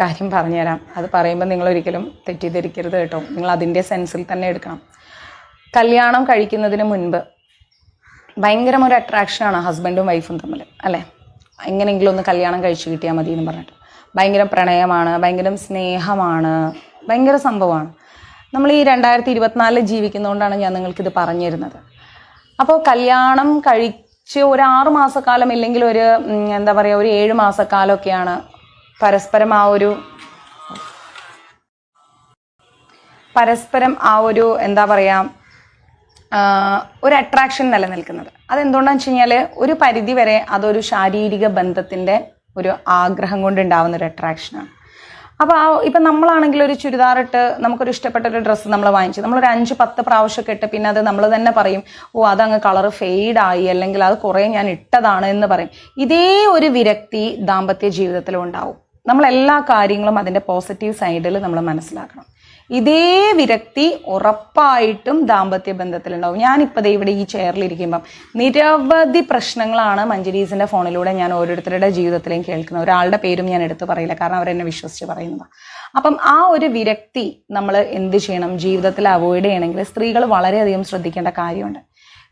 കാര്യം പറഞ്ഞുതരാം. അത് പറയുമ്പോൾ നിങ്ങൾ ഒരിക്കലും തെറ്റിദ്ധരിക്കരുത് കേട്ടോ. നിങ്ങൾ അതിന്റെ സെൻസിൽ തന്നെ എടുക്കണം. കല്യാണം കഴിക്കുന്നതിന് മുൻപ് ഭയങ്കരം ഒരു അട്രാക്ഷനാണ് ഹസ്ബൻഡും വൈഫും തമ്മിൽ അല്ലേ? എങ്ങനെയെങ്കിലും ഒന്ന് കല്യാണം കഴിച്ചു കിട്ടിയാൽ മതി എന്ന് പറഞ്ഞിട്ട്. ഭയങ്കര പ്രണയമാണ് ഭയങ്കര സ്നേഹമാണ് ഭയങ്കര സംഭവമാണ്. നമ്മൾ ഈ രണ്ടായിരത്തി ഇരുപത്തിനാലിൽ ജീവിക്കുന്നതുകൊണ്ടാണ് ഞാൻ നിങ്ങൾക്കിത് പറഞ്ഞു തരുന്നത് അപ്പോൾ കല്യാണം കഴിച്ച് ഒരു ആറ് മാസക്കാലം ഇല്ലെങ്കിൽ ഒരു എന്താ പറയുക ഒരു ഏഴ് മാസക്കാലമൊക്കെയാണ് പരസ്പരം ആ ഒരു പരസ്പരം ആ ഒരു എന്താ പറയുക ഒരു അട്രാക്ഷൻ നിലനിൽക്കുന്നത്. അതെന്തുകൊണ്ടാണെന്ന് വെച്ച് കഴിഞ്ഞാൽ ഒരു പരിധി വരെ അതൊരു ശാരീരിക ബന്ധത്തിന്റെ ഒരു ആഗ്രഹം കൊണ്ടുണ്ടാവുന്ന ഒരു അട്രാക്ഷനാണ് അപ്പോൾ ആ ഇപ്പം നമ്മളാണെങ്കിൽ ഒരു ചുരിദാറിട്ട് നമുക്കൊരു ഇഷ്ടപ്പെട്ട ഒരു ഡ്രസ്സ് നമ്മൾ വാങ്ങിച്ചു. നമ്മളൊരു അഞ്ച് പത്ത് പ്രാവശ്യമൊക്കെ ഇട്ട് പിന്നെ അത് നമ്മൾ തന്നെ പറയും ഓ അതങ്ങ് കളർ ഫെയ്ഡായി അല്ലെങ്കിൽ അത് കുറേ ഞാൻ ഇട്ടതാണ് എന്ന് പറയും. ഇതേ ഒരു വിരക്തി ദാമ്പത്യ ജീവിതത്തിലും ഉണ്ടാവും. നമ്മൾ എല്ലാ കാര്യങ്ങളും അതിന്റെ പോസിറ്റീവ് സൈഡിൽ നമ്മൾ മനസ്സിലാക്കണം. ഇതേ വിരക്തി ഉറപ്പായിട്ടും ദാമ്പത്യ ബന്ധത്തിലുണ്ടാവും. ഞാനിപ്പോൾ ഇവിടെ ഈ ചെയറിൽ ചെയറിലിരിക്കുമ്പം നിരവധി പ്രശ്നങ്ങളാണ് മഞ്ജരീസിന്റെ ഫോണിലൂടെ ഞാൻ ഓരോരുത്തരുടെ ജീവിതത്തിലേയും കേൾക്കുന്നത്. ഒരാളുടെ പേരും ഞാൻ എടുത്തു പറയില്ല കാരണം അവരെന്നെ വിശ്വസിച്ച് പറയുന്നതാണ് അപ്പം ആ ഒരു വിരക്തി നമ്മൾ എന്ത് ചെയ്യണം? ജീവിതത്തിൽ അവോയ്ഡ് ചെയ്യണമെങ്കിൽ സ്ത്രീകൾ വളരെയധികം ശ്രദ്ധിക്കേണ്ട കാര്യമുണ്ട്.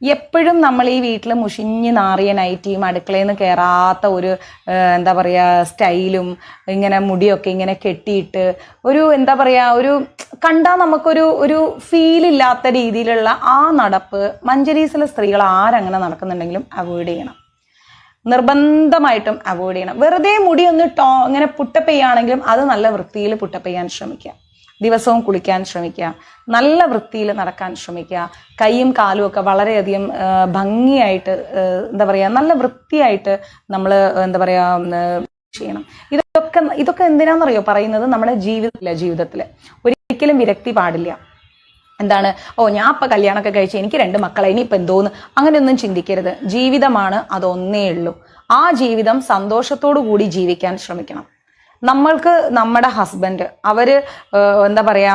എപ്പോഴും നമ്മൾ ഈ വീട്ടിൽ മുഷിഞ്ഞ് നാറിയ നൈറ്റിയും അടുക്കളയിൽ നിന്ന് കയറാത്ത ഒരു എന്താ പറയുക സ്റ്റൈലും ഇങ്ങനെ മുടിയൊക്കെ ഇങ്ങനെ കെട്ടിയിട്ട് ഒരു എന്താ പറയുക ഒരു കണ്ടാൽ നമുക്കൊരു ഒരു ഫീലില്ലാത്ത രീതിയിലുള്ള ആ നടപ്പ് മഞ്ചരീസിലെ സ്ത്രീകൾ ആരങ്ങനെ നടക്കുന്നുണ്ടെങ്കിലും അവോയ്ഡ് ചെയ്യണം. നിർബന്ധമായിട്ടും അവോയ്ഡ് ചെയ്യണം. വെറുതെ മുടി ഒന്ന് ടോ ഇങ്ങനെ പുട്ടപ്പ് ചെയ്യുകയാണെങ്കിലും അത് നല്ല വൃത്തിയിൽ പുട്ടപ്പ് ചെയ്യാൻ ശ്രമിക്കുക. ദിവസവും കുളിക്കാൻ ശ്രമിക്കുക. നല്ല വൃത്തിയിൽ നടക്കാൻ ശ്രമിക്കുക. കൈയും കാലും ഒക്കെ വളരെയധികം ഭംഗിയായിട്ട് എന്താ പറയുക നല്ല വൃത്തിയായിട്ട് നമ്മൾ എന്താ പറയുക ചെയ്യണം. ഇതൊക്കെ ഇതൊക്കെ എന്തിനാണെന്നറിയോ പറയുന്നത് നമ്മുടെ ജീവിതത്തിലെ ജീവിതത്തിൽ ഒരിക്കലും വിരക്തി പാടില്ല. എന്താണ്? ഓ ഞാൻ അപ്പം കല്യാണമൊക്കെ കഴിച്ച് എനിക്ക് രണ്ട് മക്കളെ ഇനിയിപ്പോൾ എന്തോന്ന്? അങ്ങനെയൊന്നും ചിന്തിക്കരുത്. ജീവിതമാണ് അതൊന്നേ ഉള്ളൂ. ആ ജീവിതം സന്തോഷത്തോടു കൂടി ജീവിക്കാൻ ശ്രമിക്കണം. നമ്മൾക്ക് നമ്മുടെ ഹസ്ബൻഡ് അവർ എന്താ പറയാ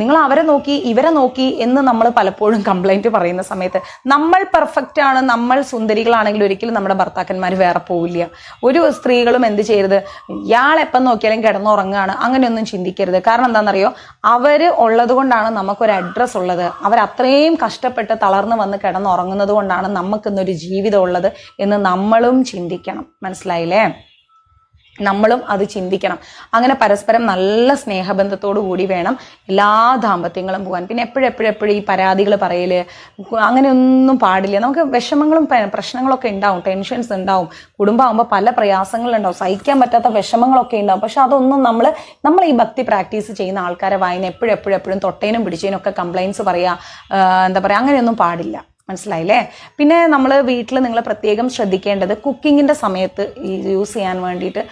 നിങ്ങൾ അവരെ നോക്കി ഇവരെ നോക്കി എന്ന് നമ്മൾ പലപ്പോഴും കംപ്ലൈന്റ് പറയുന്ന സമയത്ത്. നമ്മൾ പെർഫെക്റ്റ് ആണ് നമ്മൾ സുന്ദരികളാണെങ്കിൽ ഒരിക്കലും നമ്മുടെ ഭർത്താക്കന്മാർ വേറെ പോവില്ല. ഒരു സ്ത്രീകളും എന്ത് ചെയ്യരുത് ഇയാൾ എപ്പം നോക്കിയാലും കിടന്നുറങ്ങുകയാണ് അങ്ങനെയൊന്നും ചിന്തിക്കരുത്. കാരണം എന്താണെന്നറിയോ അവർ ഉള്ളത് കൊണ്ടാണ് നമുക്കൊരു അഡ്രസ്സ് ഉള്ളത്. അവർ അത്രയും കഷ്ടപ്പെട്ട് തളർന്നു വന്ന് കിടന്നുറങ്ങുന്നത് കൊണ്ടാണ് നമുക്കിന്നൊരു ജീവിതം ഉള്ളത് എന്ന് നമ്മളും ചിന്തിക്കണം. മനസ്സിലായില്ലേ? നമ്മളും അത് ചിന്തിക്കണം. അങ്ങനെ പരസ്പരം നല്ല സ്നേഹബന്ധത്തോടു കൂടി വേണം എല്ലാ ദാമ്പത്യങ്ങളും പോകാൻ. പിന്നെ എപ്പോഴെപ്പോഴെപ്പോഴും എപ്പോഴും എപ്പോഴും ഈ പരാതികൾ പറയൽ അങ്ങനെയൊന്നും പാടില്ല. നമുക്ക് വിഷമങ്ങളും പ്രശ്നങ്ങളൊക്കെ ഉണ്ടാവും ടെൻഷൻസ് ഉണ്ടാവും. കുടുംബമാകുമ്പോൾ പല പ്രയാസങ്ങളുണ്ടാവും. സഹിക്കാൻ പറ്റാത്ത വിഷമങ്ങളൊക്കെ ഉണ്ടാവും. പക്ഷെ അതൊന്നും നമ്മൾ നമ്മൾ ഈ ഭക്തി പ്രാക്ടീസ് ചെയ്യുന്ന ആൾക്കാരെ വായന എപ്പോഴെപ്പോഴെപ്പോഴും എപ്പോഴും എപ്പോഴും തൊട്ടേനും പിടിച്ചേനും ഒക്കെ കംപ്ലയിൻസ് പറയുക എന്താ പറയുക അങ്ങനെയൊന്നും പാടില്ല. മനസ്സിലായില്ലേ? പിന്നെ നമ്മൾ വീട്ടിൽ നിങ്ങൾ പ്രത്യേകം ശ്രദ്ധിക്കേണ്ടത് കുക്കിങ്ങിന്റെ സമയത്ത് യൂസ് ചെയ്യാൻ വേണ്ടിയിട്ട്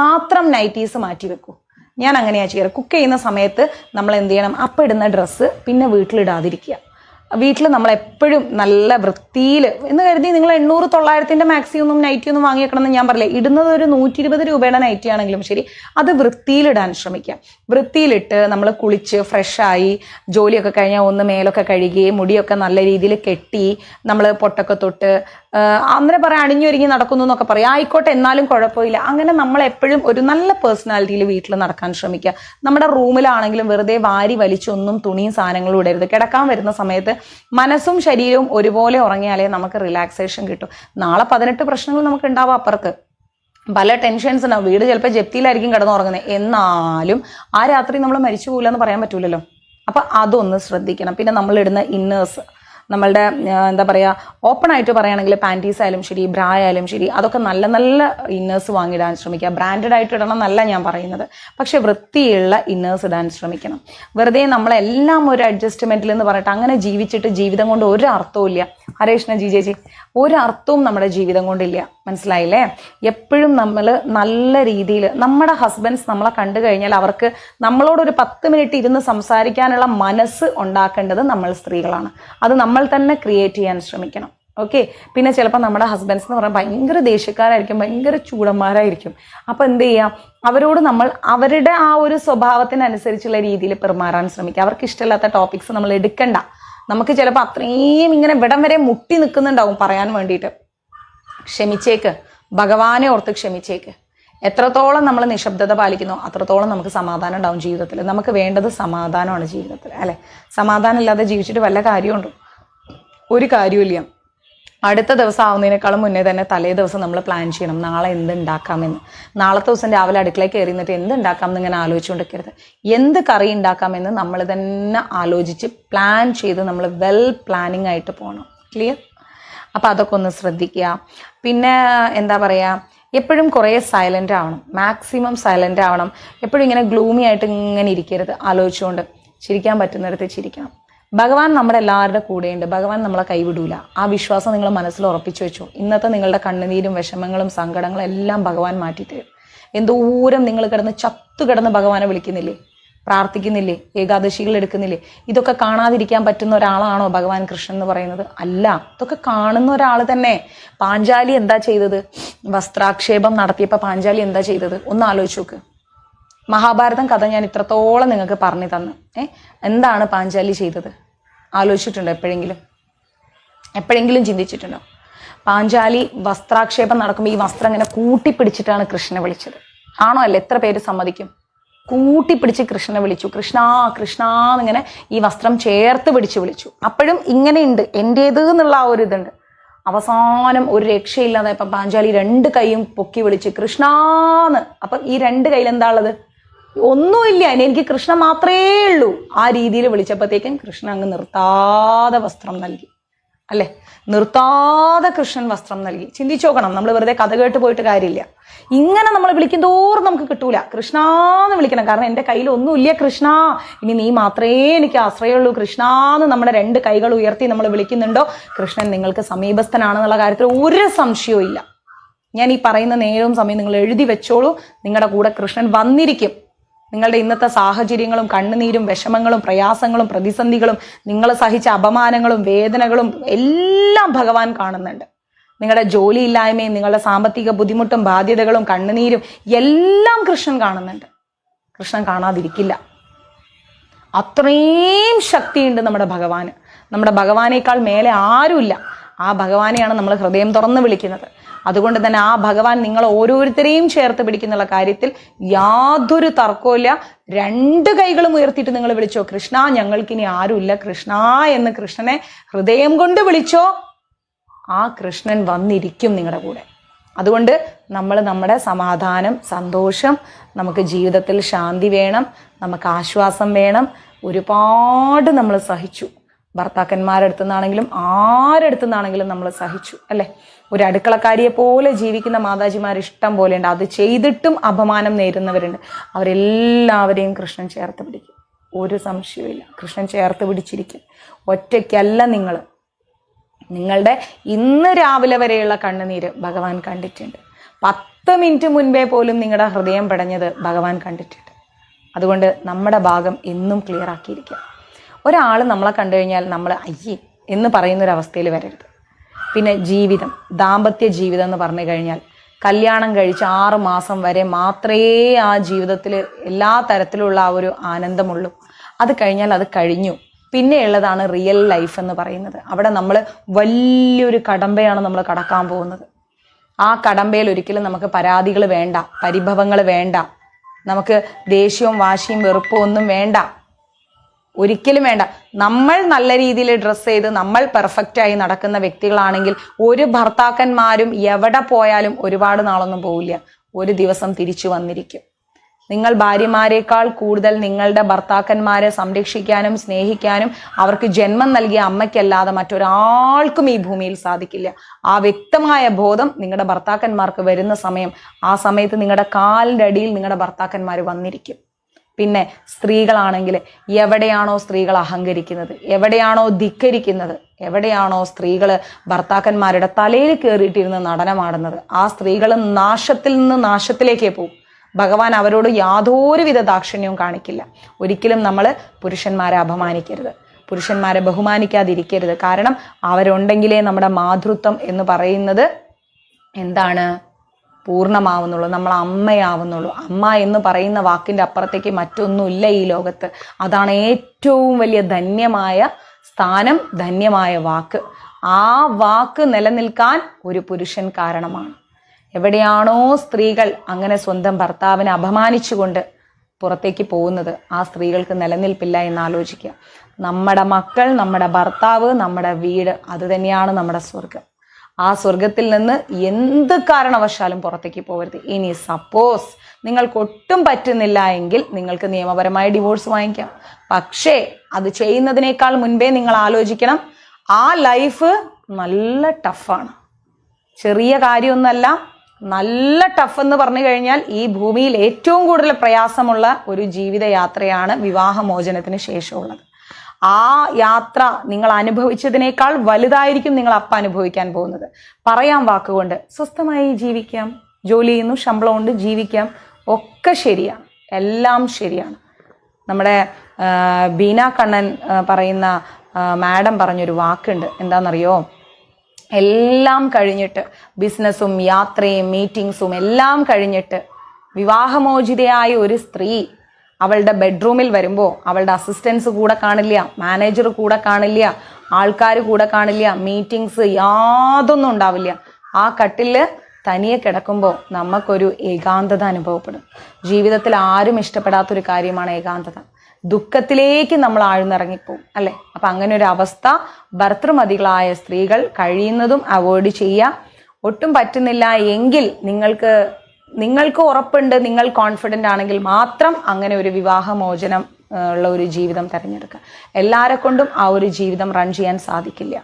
മാത്രം നൈറ്റീസ് മാറ്റി വെക്കൂ. ഞാൻ അങ്ങനെയാണ് ചെയ്യാറ്. കുക്ക് ചെയ്യുന്ന സമയത്ത് നമ്മൾ എന്ത് ചെയ്യണം? അപ്പം ഇടുന്ന ഡ്രസ്സ് പിന്നെ വീട്ടിലിടാതിരിക്കുക. വീട്ടിൽ നമ്മൾ എപ്പോഴും നല്ല വൃത്തിയിൽ എന്ന് കരുതി നിങ്ങൾ എണ്ണൂറ് തൊള്ളായിരത്തിന്റെ മാക്സി ഒന്നും നൈറ്റി ഒന്നും വാങ്ങിയേക്കണമെന്ന് ഞാൻ പറയില്ല ഇടുന്നത് ഒരു നൂറ്റി ഇരുപത് രൂപയുടെ നൈറ്റി ആണെങ്കിലും ശരി അത് വൃത്തിയിലിടാൻ ശ്രമിക്കുക വൃത്തിയിലിട്ട് നമ്മൾ കുളിച്ച് ഫ്രഷായി ജോലിയൊക്കെ കഴിഞ്ഞാൽ ഒന്ന് മേലൊക്കെ കഴുകി മുടിയൊക്കെ നല്ല രീതിയിൽ കെട്ടി നമ്മൾ പൊട്ടൊക്കെ തൊട്ട് അന്നേരം പറയാം അണിഞ്ഞൊരുങ്ങി നടക്കുന്നു എന്നൊക്കെ പറയാം. ആയിക്കോട്ടെ എന്നാലും കുഴപ്പമില്ല. അങ്ങനെ നമ്മൾ എപ്പോഴും ഒരു നല്ല പേഴ്സണാലിറ്റിയിൽ വീട്ടിൽ നടക്കാൻ ശ്രമിക്കുക. നമ്മുടെ റൂമിലാണെങ്കിലും വെറുതെ വാരി വലിച്ചൊന്നും തുണിയും സാധനങ്ങളും ഇടരുത്. കിടക്കാൻ വരുന്ന സമയത്ത് മനസ്സും ശരീരവും ഒരുപോലെ ഉറങ്ങിയാലേ നമുക്ക് റിലാക്സേഷൻ കിട്ടും. നാളെ പതിനെട്ട് പ്രശ്നങ്ങൾ നമുക്ക് ഉണ്ടാവും അപ്പുറത്ത്. പല ടെൻഷൻസ് ഉണ്ടാവും. വീട് ചിലപ്പോൾ ജപ്തിയിലായിരിക്കും കിടന്നുറങ്ങുന്നത് എന്നാലും ആ രാത്രി നമ്മൾ മരിച്ചു പോകില്ല എന്ന് പറയാൻ പറ്റൂലല്ലോ. അപ്പം അതൊന്ന് ശ്രദ്ധിക്കണം. പിന്നെ നമ്മളിടുന്ന ഇന്നേഴ്സ് നമ്മളുടെ എന്താ പറയുക ഓപ്പൺ ആയിട്ട് പറയുകയാണെങ്കിൽ പാന്റീസ് ആയാലും ശരി ബ്രാ ആയാലും ശരി അതൊക്കെ നല്ല നല്ല ഇന്നേഴ്സ് വാങ്ങിയിടാൻ ശ്രമിക്കുക. ബ്രാൻഡഡ് ആയിട്ട് ഇടണം എന്നല്ല ഞാൻ പറയുന്നത്. പക്ഷെ വൃത്തിയുള്ള ഇന്നേഴ്സ് ഇടാൻ ശ്രമിക്കണം. വെറുതെ നമ്മളെല്ലാം ഒരു അഡ്ജസ്റ്റ്മെന്റിൽ എന്ന് പറഞ്ഞിട്ട് അങ്ങനെ ജീവിച്ചിട്ട് ജീവിതം കൊണ്ട് ഒരു അർത്ഥവും ഇല്ല. ഹരേഷ്ണ ജി ഒരു അർത്ഥവും നമ്മുടെ ജീവിതം കൊണ്ടില്ല മനസ്സിലായില്ലേ? എപ്പോഴും നമ്മൾ നല്ല രീതിയിൽ നമ്മുടെ ഹസ്ബൻഡ്സ് നമ്മളെ കണ്ടു കഴിഞ്ഞാൽ അവർക്ക് നമ്മളോടൊരു പത്ത് മിനിറ്റ് ഇരുന്ന് സംസാരിക്കാനുള്ള മനസ്സ് ഉണ്ടാക്കേണ്ടത് നമ്മൾ സ്ത്രീകളാണ്. അത് നമ്മൾ തന്നെ ക്രിയേറ്റ് ചെയ്യാൻ ശ്രമിക്കണം. ഓക്കെ പിന്നെ ചിലപ്പോൾ നമ്മുടെ ഹസ്ബൻഡ്സ് എന്ന് പറഞ്ഞാൽ ഭയങ്കര ദേഷ്യക്കാരായിരിക്കും ഭയങ്കര ചൂടന്മാരായിരിക്കും. അപ്പോൾ എന്ത് ചെയ്യാം? അവരോട് നമ്മൾ അവരുടെ ആ ഒരു സ്വഭാവത്തിനനുസരിച്ചുള്ള രീതിയിൽ പെരുമാറാൻ ശ്രമിക്കുക. അവർക്ക് ഇഷ്ടമില്ലാത്ത ടോപ്പിക്സ് നമ്മൾ എടുക്കണ്ട. നമുക്ക് ചിലപ്പോൾ അത്രയും ഇങ്ങനെ ഇവിടം വരെ മുട്ടി നിൽക്കുന്നുണ്ടാവും പറയാൻ വേണ്ടിയിട്ട്. ക്ഷമിച്ചേക്ക്. ഭഗവാനെ ഓർത്ത് ക്ഷമിച്ചേക്ക്. എത്രത്തോളം നമ്മൾ നിശബ്ദത പാലിക്കുന്നു അത്രത്തോളം നമുക്ക് സമാധാനം ഉണ്ടാവും ജീവിതത്തിൽ. നമുക്ക് വേണ്ടത് സമാധാനമാണ് ജീവിതത്തിൽ അല്ലെ? സമാധാനം ഇല്ലാതെ ജീവിച്ചിട്ട് വല്ല കാര്യമുണ്ടോ? ഒരു കാര്യമില്ല അടുത്ത ദിവസം ആവുന്നതിനേക്കാളും മുന്നേ തന്നെ തലേ ദിവസം നമ്മൾ പ്ലാൻ ചെയ്യണം. നാളെ എന്ത് ഉണ്ടാക്കാമെന്ന്. നാളത്തെ ദിവസം രാവിലെ അടുക്കളയിൽ കയറി നിന്നിട്ട് എന്ത് ഉണ്ടാക്കാം എന്ന് ഇങ്ങനെ ആലോചിച്ചുകൊണ്ടിരിക്കരുത്. എന്ത് കറി ഉണ്ടാക്കാമെന്ന് നമ്മൾ തന്നെ ആലോചിച്ച് പ്ലാൻ ചെയ്ത് നമ്മൾ വെൽ പ്ലാനിങ് ആയിട്ട് പോകണം ക്ലിയർ അപ്പോൾ അതൊക്കെ ഒന്ന് ശ്രദ്ധിക്കുക. പിന്നെ എന്താ പറയുക എപ്പോഴും കുറേ സൈലന്റ് ആവണം. മാക്സിമം സൈലന്റ് ആവണം. എപ്പോഴും ഇങ്ങനെ ഗ്ലൂമി ആയിട്ട് ഇങ്ങനെ ഇരിക്കരുത്. ആലോചിച്ചുകൊണ്ട് ചിരിക്കാൻ പറ്റുന്നിടത്ത് ചിരിക്കണം. ഭഗവാൻ നമ്മുടെ എല്ലാവരുടെ കൂടെയുണ്ട്. ഭഗവാൻ നമ്മളെ കൈവിടൂല. ആ വിശ്വാസം നിങ്ങൾ മനസ്സിൽ ഉറപ്പിച്ചു വെച്ചു. ഇന്നത്തെ നിങ്ങളുടെ കണ്ണുനീരും വിഷമങ്ങളും സങ്കടങ്ങളും എല്ലാം ഭഗവാൻ മാറ്റിത്തരും എന്തോരം നിങ്ങൾ കിടന്ന് ചത്തു കിടന്ന് ഭഗവാനെ വിളിക്കുന്നില്ലേ? പ്രാർത്ഥിക്കുന്നില്ലേ? ഏകാദശികൾ എടുക്കുന്നില്ലേ? ഇതൊക്കെ കാണാതിരിക്കാൻ പറ്റുന്ന ഒരാളാണോ ഭഗവാൻ കൃഷ്ണൻ എന്ന് പറയുന്നത്? അല്ല. ഇതൊക്കെ കാണുന്ന ഒരാൾ തന്നെ. പാഞ്ചാലി എന്താ ചെയ്തത്? വസ്ത്രാക്ഷേപം നടത്തിയപ്പോൾ പാഞ്ചാലി എന്താ ചെയ്തത്? ഒന്ന് ആലോചിച്ച് നോക്ക്. മഹാഭാരതം കഥ ഞാൻ ഇത്രത്തോളം നിങ്ങൾക്ക് പറഞ്ഞു തന്നു. ഏ എന്താണ് പാഞ്ചാലി ചെയ്തത്? ആലോചിച്ചിട്ടുണ്ടോ എപ്പോഴെങ്കിലും? എപ്പോഴെങ്കിലും ചിന്തിച്ചിട്ടുണ്ടോ? പാഞ്ചാലി വസ്ത്രാക്ഷേപം നടക്കുമ്പോൾ ഈ വസ്ത്രം ഇങ്ങനെ കൂട്ടിപ്പിടിച്ചിട്ടാണ് കൃഷ്ണനെ വിളിച്ചത്. ആണോ അല്ല? എത്ര പേര് സമ്മതിക്കും? കൂട്ടിപ്പിടിച്ച് കൃഷ്ണനെ വിളിച്ചു. കൃഷ്ണ കൃഷ്ണ എന്നിങ്ങനെ ഈ വസ്ത്രം ചേർത്ത് പിടിച്ച് വിളിച്ചു. അപ്പോഴും ഇങ്ങനെയുണ്ട്. എന്റേത് എന്നുള്ള ആ ഒരു ഇതുണ്ട്. അവസാനം ഒരു രക്ഷയില്ലാതെ ഇപ്പം പാഞ്ചാലി രണ്ട് കൈയും പൊക്കി വിളിച്ച് കൃഷ്ണാന്ന്. അപ്പം ഈ രണ്ട് കയ്യിൽ എന്താ ഉള്ളത്? ഒന്നുമില്ല. ഇനി എനിക്ക് കൃഷ്ണ മാത്രമേ ഉള്ളൂ. ആ രീതിയിൽ വിളിച്ചപ്പോഴത്തേക്കും കൃഷ്ണ അങ്ങ് നിർത്താതെ വസ്ത്രം നൽകി. അല്ലേ? നിർത്താതെ കൃഷ്ണൻ വസ്ത്രം നൽകി. ചിന്തിച്ചു നോക്കണം. നമ്മൾ വെറുതെ കഥ കേട്ട് പോയിട്ട് കാര്യമില്ല. ഇങ്ങനെ നമ്മൾ വിളിക്കും തോറും നമുക്ക് കിട്ടൂല. കൃഷ്ണ എന്ന് വിളിക്കണം. കാരണം എന്റെ കയ്യിൽ ഒന്നുമില്ല കൃഷ്ണ. ഇനി നീ മാത്രമേ എനിക്ക് ആശ്രയമുള്ളൂ കൃഷ്ണ എന്ന് നമ്മുടെ രണ്ട് കൈകൾ ഉയർത്തി നമ്മൾ വിളിക്കുന്നുണ്ടോ? കൃഷ്ണൻ നിങ്ങൾക്ക് സമീപസ്ഥനാണെന്നുള്ള കാര്യത്തിൽ ഒരു സംശയവും ഇല്ല ഞാൻ ഈ പറയുന്ന നേരവും സമയം നിങ്ങൾ എഴുതി വെച്ചോളൂ. നിങ്ങളുടെ കൂടെ കൃഷ്ണൻ വന്നിരിക്കും. നിങ്ങളുടെ ഇന്നത്തെ സാഹചര്യങ്ങളും കണ്ണുനീരും വിഷമങ്ങളും പ്രയാസങ്ങളും പ്രതിസന്ധികളും നിങ്ങൾ സഹിച്ച അപമാനങ്ങളും വേദനകളും എല്ലാം ഭഗവാൻ കാണുന്നുണ്ട്. നിങ്ങളുടെ ജോലിയില്ലായ്മയും നിങ്ങളുടെ സാമ്പത്തിക ബുദ്ധിമുട്ടും ബാധ്യതകളും കണ്ണുനീരും എല്ലാം കൃഷ്ണൻ കാണുന്നുണ്ട്. കൃഷ്ണൻ കാണാതിരിക്കില്ല. അത്രയും ശക്തിയുണ്ട് നമ്മുടെ ഭഗവാന്. നമ്മുടെ ഭഗവാനേക്കാൾ മേലെ ആരുമില്ല. ആ ഭഗവാനെയാണ് നമ്മൾ ഹൃദയം തുറന്ന് വിളിക്കുന്നത്. അതുകൊണ്ട് തന്നെ ആ ഭഗവാൻ നിങ്ങൾ ഓരോരുത്തരെയും ചേർത്ത് പിടിക്കുന്നുള്ള കാര്യത്തിൽ യാതൊരു തർക്കവുമില്ല രണ്ട് കൈകളും ഉയർത്തിയിട്ട് നിങ്ങൾ വിളിച്ചോ കൃഷ്ണ ഞങ്ങൾക്കിനി ആരുമില്ല. കൃഷ്ണ എന്ന് കൃഷ്ണനെ ഹൃദയം കൊണ്ട് വിളിച്ചോ ആ കൃഷ്ണൻ വന്നിരിക്കും നിങ്ങളുടെ കൂടെ. അതുകൊണ്ട് നമ്മൾ നമ്മുടെ സമാധാനം സന്തോഷം നമുക്ക് ജീവിതത്തിൽ ശാന്തി വേണം നമുക്ക് ആശ്വാസം വേണം. ഒരുപാട് നമ്മൾ സഹിച്ചു. ഭർത്താക്കന്മാരുടെ അടുത്തു നിന്നാണെങ്കിലും ആരുടെ നിന്നാണെങ്കിലും നമ്മൾ സഹിച്ചു അല്ലേ? ഒരു അടുക്കളക്കാരിയെ പോലെ ജീവിക്കുന്ന മാതാജിമാർ ഇഷ്ടം പോലെയുണ്ട്. അത് ചെയ്തിട്ടും അപമാനം നേരുന്നവരുണ്ട്. അവരെല്ലാവരെയും കൃഷ്ണൻ ചേർത്ത് പിടിക്കും. ഒരു സംശയവുമില്ല. കൃഷ്ണൻ ചേർത്ത് പിടിച്ചിരിക്കും. ഒറ്റയ്ക്കല്ല നിങ്ങൾ നിങ്ങളുടെ ഇന്ന് രാവിലെ വരെയുള്ള കണ്ണുനീര് ഭഗവാൻ കണ്ടിട്ടുണ്ട്. പത്ത് മിനിറ്റ് മുൻപേ പോലും നിങ്ങളുടെ ഹൃദയം പടഞ്ഞത് ഭഗവാൻ കണ്ടിട്ടുണ്ട്. അതുകൊണ്ട് നമ്മുടെ ഭാഗം എന്നും ക്ലിയർ ആക്കിയിരിക്കുക. ഒരാൾ നമ്മളെ കണ്ടു കഴിഞ്ഞാൽ നമ്മൾ അയ്യേ എന്ന് പറയുന്ന ഒരു പറയുന്നൊരവസ്ഥയിൽ വരരുത്. പിന്നെ ജീവിതം ദാമ്പത്യ ജീവിതം എന്ന് പറഞ്ഞു കഴിഞ്ഞാൽ കല്യാണം കഴിച്ച് ആറ് മാസം വരെ മാത്രമേ ആ ജീവിതത്തിൽ എല്ലാ തരത്തിലുള്ള ആ ഒരു ആനന്ദമുള്ളൂ. അത് കഴിഞ്ഞാൽ അത് കഴിഞ്ഞു. പിന്നെയുള്ളതാണ് റിയൽ ലൈഫ് എന്ന് പറയുന്നത്. അവിടെ നമ്മൾ വലിയൊരു കടമ്പയാണ് നമ്മൾ കടക്കാൻ പോകുന്നത്. ആ കടമ്പയിൽ ഒരിക്കലും നമുക്ക് പരാതികൾ വേണ്ട പരിഭവങ്ങൾ വേണ്ട. നമുക്ക് ദേഷ്യവും വാശിയും വെറുപ്പും ഒന്നും വേണ്ട. ഒരിക്കലും വേണ്ട. നമ്മൾ നല്ല രീതിയിൽ ഡ്രസ്സ് ചെയ്ത് നമ്മൾ പെർഫെക്റ്റ് ആയി നടക്കുന്ന വ്യക്തികളാണെങ്കിൽ ഒരു ഭർത്താക്കന്മാരും എവിടെ പോയാലും ഒരുപാട് നാളൊന്നും പോവില്ല. ഒരു ദിവസം തിരിച്ചു വന്നിരിക്കും. നിങ്ങൾ ഭാര്യമാരെക്കാൾ കൂടുതൽ നിങ്ങളുടെ ഭർത്താക്കന്മാരെ സംരക്ഷിക്കാനും സ്നേഹിക്കാനും അവർക്ക് ജന്മം നൽകിയ അമ്മയ്ക്കല്ലാതെ മറ്റൊരാൾക്കും ഈ ഭൂമിയിൽ സാധിക്കില്ല. ആ വ്യക്തമായ ബോധം നിങ്ങളുടെ ഭർത്താക്കന്മാർക്ക് വരുന്ന സമയം ആ സമയത്ത് നിങ്ങളുടെ കാലിന്റെ അടിയിൽ നിങ്ങളുടെ ഭർത്താക്കന്മാർ വന്നിരിക്കും. പിന്നെ സ്ത്രീകളാണെങ്കിൽ എവിടെയാണോ സ്ത്രീകൾ അഹങ്കരിക്കുന്നത്? എവിടെയാണോ ധിക്കരിക്കുന്നത്? എവിടെയാണോ സ്ത്രീകൾ ഭർത്താക്കന്മാരുടെ തലയിൽ കയറിയിട്ടിരുന്ന് നടനമാടുന്നത്? ആ സ്ത്രീകൾ നാശത്തിൽ നിന്ന് നാശത്തിലേക്കേ പോകും ഭഗവാൻ അവരോട് യാതൊരുവിധ ദാക്ഷിണ്യവും കാണിക്കില്ല. ഒരിക്കലും നമ്മൾ പുരുഷന്മാരെ അപമാനിക്കരുത്. പുരുഷന്മാരെ ബഹുമാനിക്കാതിരിക്കരുത്. കാരണം അവരുണ്ടെങ്കിലേ നമ്മുടെ മാതൃത്വം എന്ന് പറയുന്നത് എന്താണ്? പൂർണമാവുന്നുള്ളൂ നമ്മൾ അമ്മയാവുന്നുള്ളൂ. അമ്മ എന്ന് പറയുന്ന വാക്കിന്റെ അപ്പുറത്തേക്ക് മറ്റൊന്നുമില്ല ഈ ലോകത്ത്. അതാണ് ഏറ്റവും വലിയ ധന്യമായ സ്ഥാനം ധന്യമായ വാക്ക്. ആ വാക്ക് നിലനിൽക്കാൻ ഒരു പുരുഷൻ കാരണമാണ്. എവിടെയാണോ സ്ത്രീകൾ അങ്ങനെ സ്വന്തം ഭർത്താവിനെ അപമാനിച്ചുകൊണ്ട് പുറത്തേക്ക് പോകുന്നത് ആ സ്ത്രീകൾക്ക് നിലനിൽപ്പില്ല എന്ന് ആലോചിക്കുക നമ്മുടെ മക്കൾ നമ്മുടെ ഭർത്താവ് നമ്മുടെ വീട് അതുതന്നെയാണ് നമ്മുടെ സ്വർഗം ആ സ്വർഗത്തിൽ നിന്ന് എന്ത് കാരണവശാലും പുറത്തേക്ക് പോകരുത്. ഇനി സപ്പോസ് നിങ്ങൾക്ക് ഒട്ടും പറ്റുന്നില്ല എങ്കിൽ നിങ്ങൾക്ക് നിയമപരമായ ഡിവോഴ്സ് വാങ്ങിക്കാം. പക്ഷേ അത് ചെയ്യുന്നതിനേക്കാൾ മുൻപേ നിങ്ങൾ ആലോചിക്കണം. ആ ലൈഫ് നല്ല ടഫാണ് ചെറിയ കാര്യമൊന്നല്ല നല്ല ടഫ് എന്ന് പറഞ്ഞു കഴിഞ്ഞാൽ ഈ ഭൂമിയിൽ ഏറ്റവും കൂടുതൽ പ്രയാസമുള്ള ഒരു ജീവിതയാത്രയാണ് വിവാഹമോചനത്തിന് ശേഷമുള്ളത്. ആ യാത്ര നിങ്ങൾ അനുഭവിച്ചതിനേക്കാൾ വലുതായിരിക്കും നിങ്ങൾ അപ്പ അനുഭവിക്കാൻ പോകുന്നത്. പറയാം വാക്കുകൊണ്ട് സ്വസ്ഥമായി ജീവിക്കാം ജോലി ചെയ്യുന്നു ശമ്പളമുണ്ട് ജീവിക്കാം ഒക്കെ ശരിയാണ് എല്ലാം ശരിയാണ്. നമ്മുടെ ബീന കണ്ണൻ പറയുന്ന മാഡം പറഞ്ഞൊരു വാക്കുണ്ട് എന്താണെന്നറിയോ? എല്ലാം കഴിഞ്ഞിട്ട് ബിസിനസ്സും യാത്രയും മീറ്റിങ്സും എല്ലാം കഴിഞ്ഞിട്ട് വിവാഹമോചിതയായ ഒരു സ്ത്രീ അവളുടെ ബെഡ്റൂമിൽ വരുമ്പോൾ അവളുടെ അസിസ്റ്റൻസ് കൂടെ കാണില്ല മാനേജർ കൂടെ കാണില്ല ആൾക്കാർ കൂടെ കാണില്ല മീറ്റിങ്സ് യാതൊന്നും ഉണ്ടാവില്ല. ആ കട്ടിൽ തനിയെ കിടക്കുമ്പോൾ നമുക്കൊരു ഏകാന്തത അനുഭവപ്പെടും. ജീവിതത്തിൽ ആരും ഇഷ്ടപ്പെടാത്തൊരു കാര്യമാണ് ഏകാന്തത. ദുഃഖത്തിലേക്ക് നമ്മൾ ആഴ്ന്നിറങ്ങിപ്പോവും അല്ലെ? അപ്പം അങ്ങനെ ഒരു അവസ്ഥ ഭർത്തൃമതികളായ സ്ത്രീകൾ കഴിയുന്നതും അവോയ്ഡ് ചെയ്യുക. ഒട്ടും പറ്റുന്നില്ല എങ്കിൽ നിങ്ങൾക്ക് നിങ്ങൾക്ക് ഉറപ്പുണ്ട് നിങ്ങൾ കോൺഫിഡന്റ് ആണെങ്കിൽ മാത്രം അങ്ങനെ ഒരു വിവാഹമോചനം ഉള്ള ഒരു ജീവിതം തിരഞ്ഞെടുക്കുക. എല്ലാരെ കൊണ്ടും ആ ഒരു ജീവിതം റൺ ചെയ്യാൻ സാധിക്കില്ല.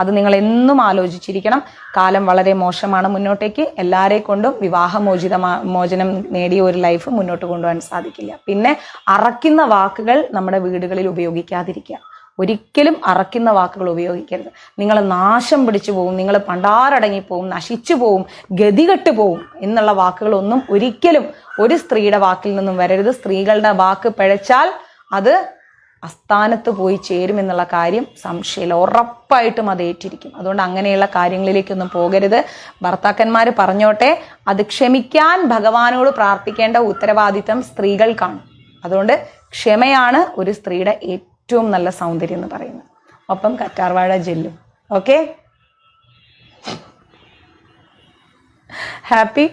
അത് നിങ്ങൾ എന്നും ആലോചിച്ചിരിക്കണം. കാലം വളരെ മോശമാണ് മുന്നോട്ടേക്ക്. എല്ലാരെ കൊണ്ടും വിവാഹമോചിത മോചനം നേടിയ ഒരു ലൈഫ് മുന്നോട്ട് കൊണ്ടുപോകാൻ സാധിക്കില്ല. പിന്നെ അറക്കുന്ന വാക്കുകൾ നമ്മുടെ വീടുകളിൽ ഉപയോഗിക്കാതിരിക്കുക. ഒരിക്കലും അറക്കുന്ന വാക്കുകൾ ഉപയോഗിക്കരുത്. നിങ്ങൾ നാശം പിടിച്ചു പോവും നിങ്ങൾ പണ്ടാരടങ്ങി പോകും നശിച്ചു പോവും ഗതികെട്ട് പോവും എന്നുള്ള വാക്കുകളൊന്നും ഒരിക്കലും ഒരു സ്ത്രീയുടെ വാക്കിൽ നിന്നും വരരുത്. സ്ത്രീകളുടെ വാക്ക് പിഴച്ചാൽ അത് അസ്ഥാനത്ത് പോയി ചേരും എന്നുള്ള കാര്യം സംശയമില്ല. ഉറപ്പായിട്ടും അത് ഏറ്റിരിക്കും. അതുകൊണ്ട് അങ്ങനെയുള്ള കാര്യങ്ങളിലേക്കൊന്നും പോകരുത്. ഭർത്താക്കന്മാർ പറഞ്ഞോട്ടെ അത് ക്ഷമിക്കാൻ ഭഗവാനോട് പ്രാർത്ഥിക്കേണ്ട ഉത്തരവാദിത്തം സ്ത്രീകൾക്കാണ്. അതുകൊണ്ട് ക്ഷമയാണ് ഒരു സ്ത്രീയുടെ ഏറ്റവും നല്ല സൗന്ദര്യം എന്ന് പറയുന്നത്. ഒപ്പം കറ്റാർവാഴ ജെല്ലും. ഓക്കെ ഹാപ്പി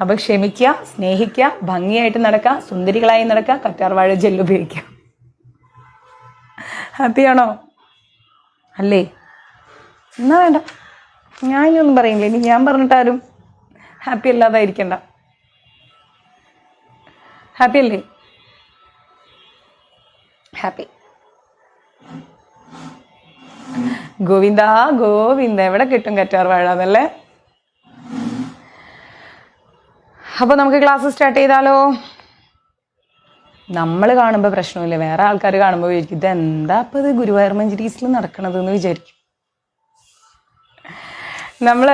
അപ്പൊ ക്ഷമിക്കുക സ്നേഹിക്കുക ഭംഗിയായിട്ട് നടക്കുക സുന്ദരികളായി നടക്കുക കറ്റാർവാഴ ജെല്ല് ഉപയോഗിക്കുക. ഹാപ്പിയാണോ അല്ലേ? എന്നാ വേണ്ട. ഞാൻ ഇനിയൊന്നും പറയില്ല ഇനി ഞാൻ പറഞ്ഞിട്ടാരും ഹാപ്പി അല്ലാതായിരിക്കണ്ട. ഹാപ്പി അല്ലേ? ഹാപ്പി ഗോവിന്ദ ഗോവിന്ദ എവിടെ കിട്ടും കറ്റാർ വാഴ എന്നല്ലേ? അപ്പൊ നമുക്ക് ക്ലാസ് സ്റ്റാർട്ട് ചെയ്താലോ? നമ്മൾ കാണുമ്പോൾ പ്രശ്നമില്ല. വേറെ ആൾക്കാർ കാണുമ്പോൾ വിചാരിക്കും ഇത് എന്താ ഇപ്പൊ ഇത് ഗുരുവായൂർ മഞ്ചിരീസിൽ നടക്കണത്? എന്ന് വിചാരിക്കും. നമ്മൾ